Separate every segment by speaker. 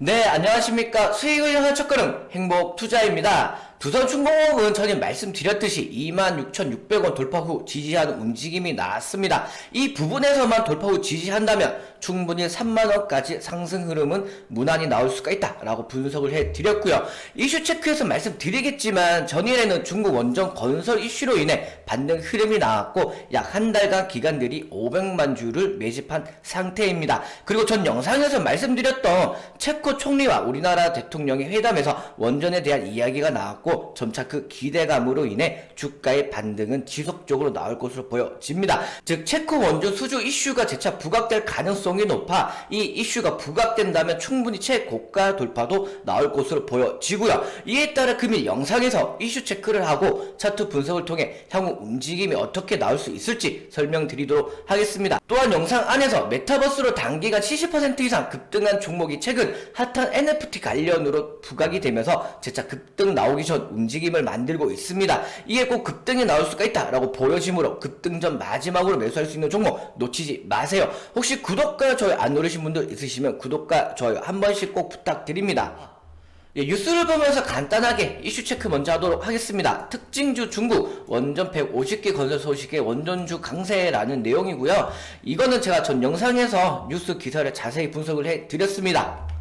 Speaker 1: 네, 안녕하십니까. 수익을 향한 첫걸음 행복 투자입니다. 두산중공업은 전에 말씀드렸듯이 26,600원 돌파 후 지지하는 움직임이 나왔습니다. 이 부분에서만 돌파 후 지지한다면 충분히 3만원까지 상승 흐름은 무난히 나올 수가 있다라고 분석을 해드렸고요. 이슈 체크에서 말씀드리겠지만 전일에는 중국 원전 건설 이슈로 인해 반등 흐름이 나왔고 약 한 달간 기관들이 500만 주를 매집한 상태입니다. 그리고 전 영상에서 말씀드렸던 체코 총리와 우리나라 대통령의 회담에서 원전에 대한 이야기가 나왔고 점차 그 기대감으로 인해 주가의 반등은 지속적으로 나올 것으로 보여집니다. 즉 체코 원전 수주 이슈가 재차 부각될 가능성이 높아 이 이슈가 부각된다면 충분히 최고가 돌파도 나올 것으로 보여지고요. 이에 따라 금일 영상에서 이슈 체크를 하고 차트 분석을 통해 향후 움직임이 어떻게 나올 수 있을지 설명드리도록 하겠습니다. 또한 영상 안에서 메타버스로 단기간 70% 이상 급등한 종목이 최근 핫한 NFT 관련으로 부각이 되면서 재차 급등 나오기 전 움직임을 만들고 있습니다. 이에 꼭 급등이 나올 수가 있다라고 보여지므로 급등 전 마지막으로 매수할 수 있는 종목 놓치지 마세요. 혹시 구독과 좋아요 안 누르신 분들 있으시면 구독과 좋아요 한 번씩 꼭 부탁드립니다. 예, 뉴스를 보면서 간단하게 이슈 체크 먼저 하도록 하겠습니다. 특징주 중국 원전 150개 건설 소식의 원전주 강세라는 내용이고요. 이거는 제가 전 영상에서 뉴스 기사를 자세히 분석을 해 드렸습니다.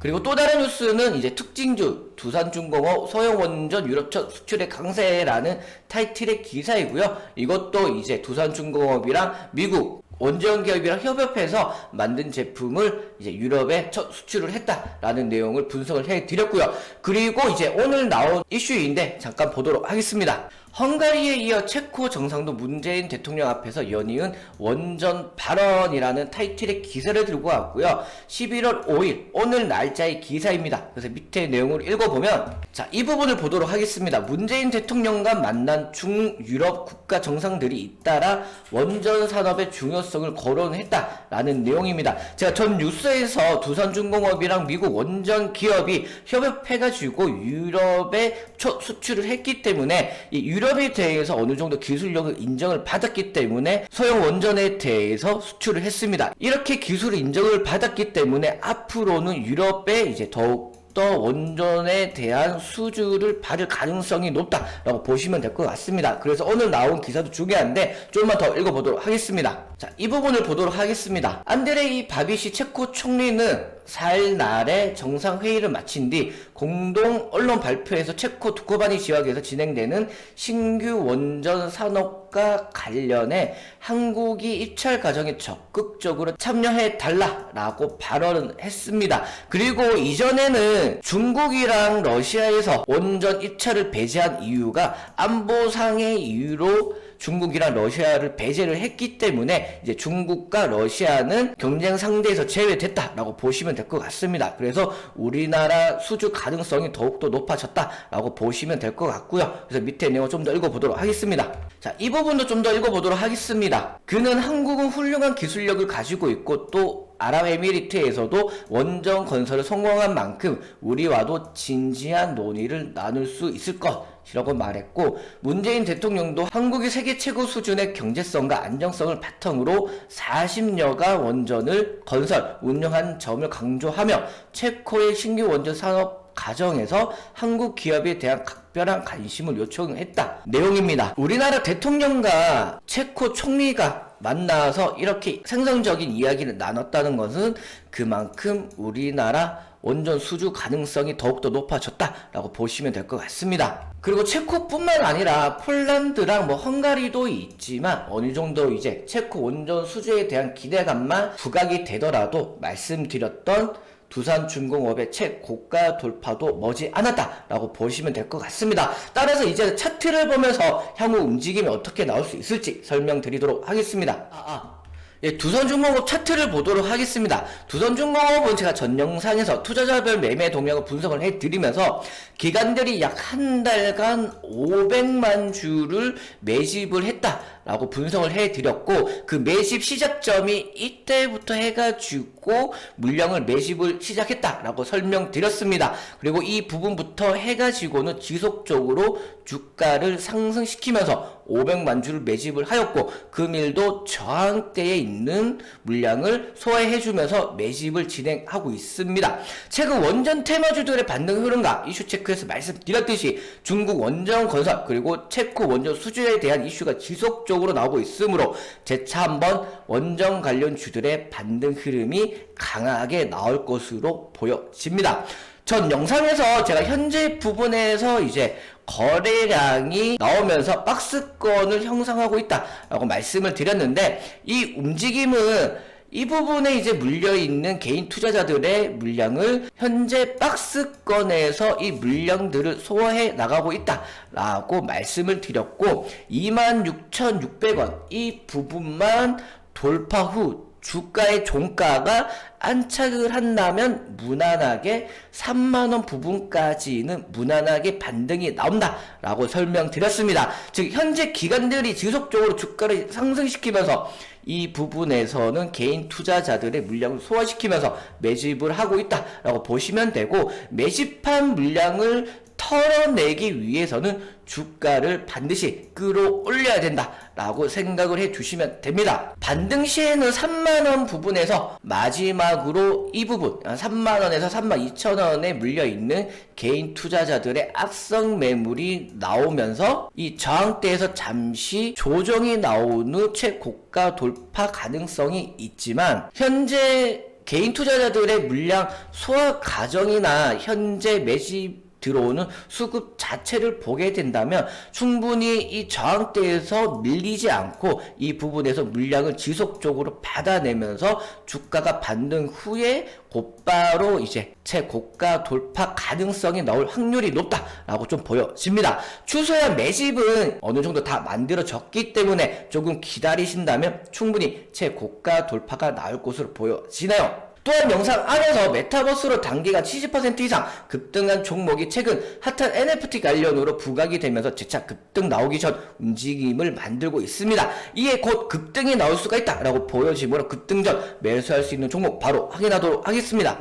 Speaker 1: 그리고 또 다른 뉴스는 이제 특징주 두산중공업 소형원전 유럽첫 수출의 강세라는 타이틀의 기사이고요. 이것도 이제 두산중공업이랑 미국 원전 기업이랑 협업해서 만든 제품을 이제 유럽에 첫 수출을 했다라는 내용을 분석을 해 드렸고요. 그리고 이제 오늘 나온 이슈인데 잠깐 보도록 하겠습니다. 헝가리에 이어 체코 정상도 문재인 대통령 앞에서 연이은 원전 발언이라는 타이틀의 기사를 들고 왔고요. 11월 5일 오늘 날짜의 기사입니다. 그래서 밑에 내용을 읽어보면 자 이 부분을 보도록 하겠습니다. 문재인 대통령과 만난 중유럽 국가 정상들이 잇따라 원전 산업의 중요성 을 거론했다라는 내용입니다. 제가 전 뉴스에서 두산중공업이랑 미국 원전 기업이 협업해가지고 유럽에 첫 수출을 했기 때문에 이 유럽에 대해서 어느 정도 기술력을 인정을 받았기 때문에 소형 원전에 대해서 수출을 했습니다. 이렇게 기술 인정을 받았기 때문에 앞으로는 유럽에 이제 더욱 더 원전에 대한 수주를 받을 가능성이 높다라고 보시면 될 것 같습니다. 그래서 오늘 나온 기사도 중요한데 조금만 더 읽어보도록 하겠습니다. 자, 이 부분을 보도록 하겠습니다. 안드레이 바비시 체코 총리는 4일 날에 정상회의를 마친 뒤 공동 언론 발표에서 체코 두코바니 지역에서 진행되는 신규 원전 산업과 관련해 한국이 입찰 과정에 적극적으로 참여해 달라라고 발언을 했습니다. 그리고 이전에는 중국이랑 러시아에서 원전 입찰을 배제한 이유가 안보상의 이유로 중국이랑 러시아를 배제를 했기 때문에 이제 중국과 러시아는 경쟁 상대에서 제외됐다라고 보시면 될 것 같습니다. 그래서 우리나라 수주 가능성이 더욱더 높아졌다라고 보시면 될 것 같고요. 그래서 밑에 내용 좀 더 읽어보도록 하겠습니다. 자, 이 부분도 좀 더 읽어보도록 하겠습니다. 그는 한국은 훌륭한 기술력을 가지고 있고 또 아랍에미리트에서도 원전 건설을 성공한 만큼 우리와도 진지한 논의를 나눌 수 있을 것 이라고 말했고 문재인 대통령도 한국이 세계 최고 수준의 경제성과 안정성을 바탕으로 40여가 원전을 건설, 운영한 점을 강조하며 체코의 신규 원전 산업 과정에서 한국 기업에 대한 각 별한 관심을 요청했다. 내용입니다. 우리나라 대통령과 체코 총리가 만나서 이렇게 생성적인 이야기를 나눴다는 것은 그만큼 우리나라 원전 수주 가능성이 더욱더 높아졌다라고 보시면 될 것 같습니다. 그리고 체코뿐만 아니라 폴란드랑 뭐 헝가리도 있지만 어느 정도 이제 체코 원전 수주에 대한 기대감만 부각이 되더라도 말씀드렸던 두산중공업의 최고가 돌파도 머지 않았다라고 보시면 될 것 같습니다. 따라서 이제 차트를 보면서 향후 움직임이 어떻게 나올 수 있을지 설명드리도록 하겠습니다. 아, 아. 예, 두산중공업 차트를 보도록 하겠습니다. 두산중공업은 제가 전 영상에서 투자자별 매매 동향을 분석을 해드리면서 기관들이 약 한 달간 500만 주를 매집을 했다라고 분석을 해드렸고 그 매집 시작점이 이때부터 해가지고 물량을 매집을 시작했다라고 설명드렸습니다. 그리고 이 부분부터 해가지고는 지속적으로 주가를 상승시키면서 500만 주를 매집을 하였고 금일도 저항대에 있는 물량을 소화해 주면서 매집을 진행하고 있습니다. 최근 원전 테마주들의 반등 흐름과 이슈 체크에서 말씀드렸듯이 중국 원전 건설 그리고 체코 원전 수주에 대한 이슈가 지속적으로 나오고 있으므로 재차 한번 원전 관련 주들의 반등 흐름이 강하게 나올 것으로 보여집니다. 전 영상에서 제가 현재 부분에서 이제 거래량이 나오면서 박스권을 형성하고 있다라고 말씀을 드렸는데 이 움직임은 이 부분에 이제 물려있는 개인 투자자들의 물량을 현재 박스권에서 이 물량들을 소화해 나가고 있다라고 말씀을 드렸고 26,600원 이 부분만 돌파 후 주가의 종가가 안착을 한다면 무난하게 3만원 부분까지는 무난하게 반등이 나온다 라고 설명드렸습니다. 즉 현재 기관들이 지속적으로 주가를 상승시키면서 이 부분에서는 개인 투자자들의 물량을 소화시키면서 매집을 하고 있다 라고 보시면 되고 매집한 물량을 털어내기 위해서는 주가를 반드시 끌어올려야 된다라고 생각을 해 주시면 됩니다. 반등 시에는 3만원 부분에서 마지막으로 이 부분 3만원에서 3만 2천원에 물려있는 개인 투자자들의 악성 매물이 나오면서 이 저항대에서 잠시 조정이 나온 후 최고가 돌파 가능성이 있지만 현재 개인 투자자들의 물량 소화 과정이나 현재 매집 들어오는 수급 자체를 보게 된다면 충분히 이 저항대에서 밀리지 않고 이 부분에서 물량을 지속적으로 받아내면서 주가가 반등 후에 곧바로 이제 최고가 돌파 가능성이 나올 확률이 높다라고 좀 보여집니다. 추소야 매집은 어느 정도 다 만들어졌기 때문에 조금 기다리신다면 충분히 최고가 돌파가 나올 것으로 보여지나요? 또한 영상 안에서 메타버스로 단기간 70% 이상 급등한 종목이 최근 핫한 NFT 관련으로 부각이 되면서 재차 급등 나오기 전 움직임을 만들고 있습니다. 이에 곧 급등이 나올 수가 있다라고 보여지므로 급등 전 매수할 수 있는 종목 바로 확인하도록 하겠습니다.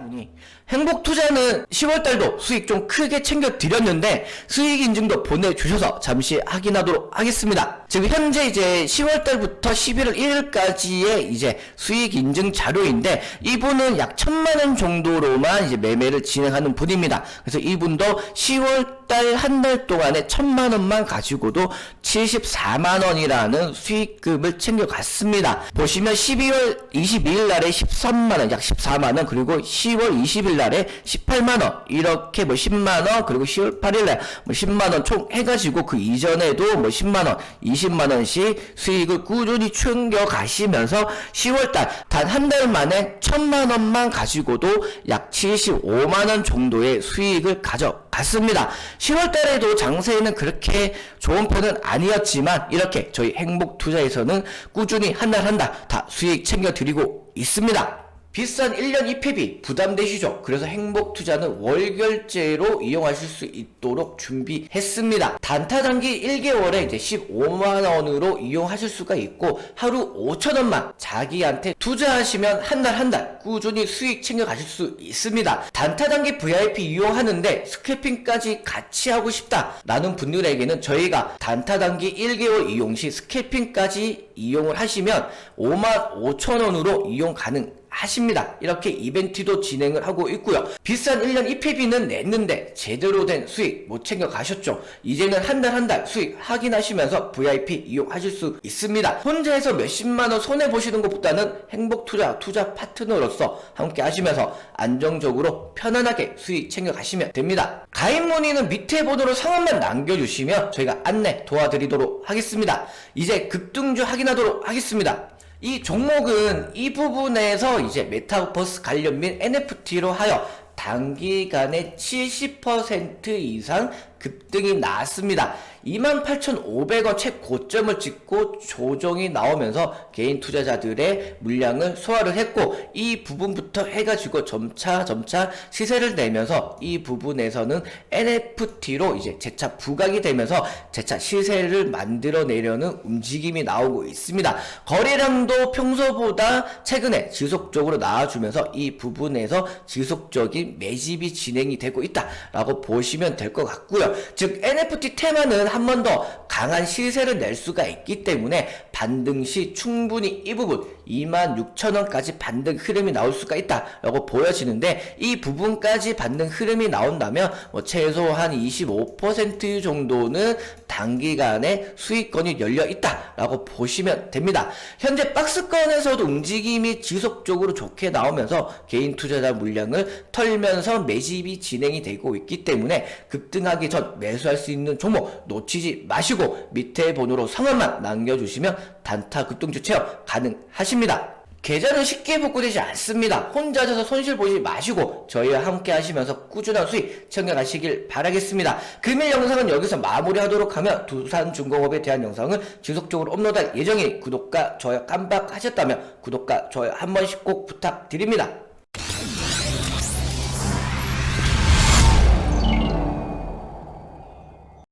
Speaker 1: 행복 투자는 10월달도 수익 좀 크게 챙겨 드렸는데 수익 인증도 보내주셔서 잠시 확인하도록 하겠습니다. 지금 현재 이제 10월달부터 11월 1일까지의 이제 수익 인증 자료인데 이분은 약 천만 원 정도로만 이제 매매를 진행하는 분입니다. 그래서 이분도 10월 달 한 달 동안에 천만 원만 가지고도 74만 원이라는 수익금을 챙겨갔습니다. 보시면 12월 22일 날에 13만 원, 약 14만 원, 그리고 10월 20일 날에 18만 원, 이렇게 뭐 10만 원, 그리고 10월 8일 날 뭐 10만 원 총 해가지고 그 이전에도 뭐 10만 원, 20만 원씩 수익을 꾸준히 챙겨 가시면서 10월 달 단 한 달 만에 천만 원만 가지고도 약 75만 원 정도의 수익을 가져갔습니다. 10월 달에도 장세에는 그렇게 좋은 편은 아니었지만 이렇게 저희 행복 투자에서는 꾸준히 한 달 한 달 다 수익 챙겨 드리고 있습니다. 비싼 1년 입회비 부담되시죠? 그래서 행복 투자는 월결제로 이용하실 수 있도록 준비했습니다. 단타 단기 1개월에 이제 15만 원으로 이용하실 수가 있고 하루 5천 원만 자기한테 투자하시면 한 달 한 달 꾸준히 수익 챙겨 가실 수 있습니다. 단타 단기 VIP 이용하는데 스캐핑까지 같이 하고 싶다 라는 분들에게는 저희가 단타 단기 1개월 이용 시 스캐핑까지 이용을 하시면 5만 5천 원으로 이용 가능 하십니다. 이렇게 이벤트도 진행을 하고 있고요. 비싼 1년 입회비는 냈는데 제대로 된 수익 못 챙겨 가셨죠? 이제는 한달 한 달 수익 확인하시면서 VIP 이용하실 수 있습니다. 혼자 해서 몇십만 원 손해 보시는 것보다는 행복 투자 투자 파트너로서 함께 하시면서 안정적으로 편안하게 수익 챙겨 가시면 됩니다. 가입 문의는 밑에 번호로 성함만 남겨주시면 저희가 안내 도와드리도록 하겠습니다. 이제 급등주 확인하도록 하겠습니다. 이 종목은 이 부분에서 이제 메타버스 관련 및 NFT로 하여 단기간에 70% 이상 급등이 나왔습니다. 28,500원 최 고점을 찍고 조정이 나오면서 개인 투자자들의 물량을 소화를 했고 이 부분부터 해가지고 점차 점차 시세를 내면서 이 부분에서는 NFT로 이제 재차 부각이 되면서 재차 시세를 만들어내려는 움직임이 나오고 있습니다. 거래량도 평소보다 최근에 지속적으로 나와주면서 이 부분에서 지속적인 매집이 진행이 되고 있다라고 보시면 될 것 같고요. 즉 NFT 테마는 한 번 더 강한 시세를 낼 수가 있기 때문에 반등 시 충분히 이 부분 26,000원까지 반등 흐름이 나올 수가 있다라고 보여지는데 이 부분까지 반등 흐름이 나온다면 뭐 최소 한 25% 정도는 단기간에 수익권이 열려 있다라고 보시면 됩니다. 현재 박스권에서도 움직임이 지속적으로 좋게 나오면서 개인 투자자 물량을 털면서 매집이 진행이 되고 있기 때문에 급등하기 전 매수할 수 있는 종목 놓치지 마시고 밑에 번호로 성함만 남겨주시면 단타 급등주 체험 가능하십니다. 계좌는 쉽게 복구되지 않습니다. 혼자 져서 손실 보지 마시고 저희와 함께 하시면서 꾸준한 수익 챙겨가시길 바라겠습니다. 금일 영상은 여기서 마무리하도록 하며 두산중공업에 대한 영상은 지속적으로 업로드할 예정이니 구독과 좋아요 깜빡하셨다면 구독과 좋아요 한 번씩 꼭 부탁드립니다.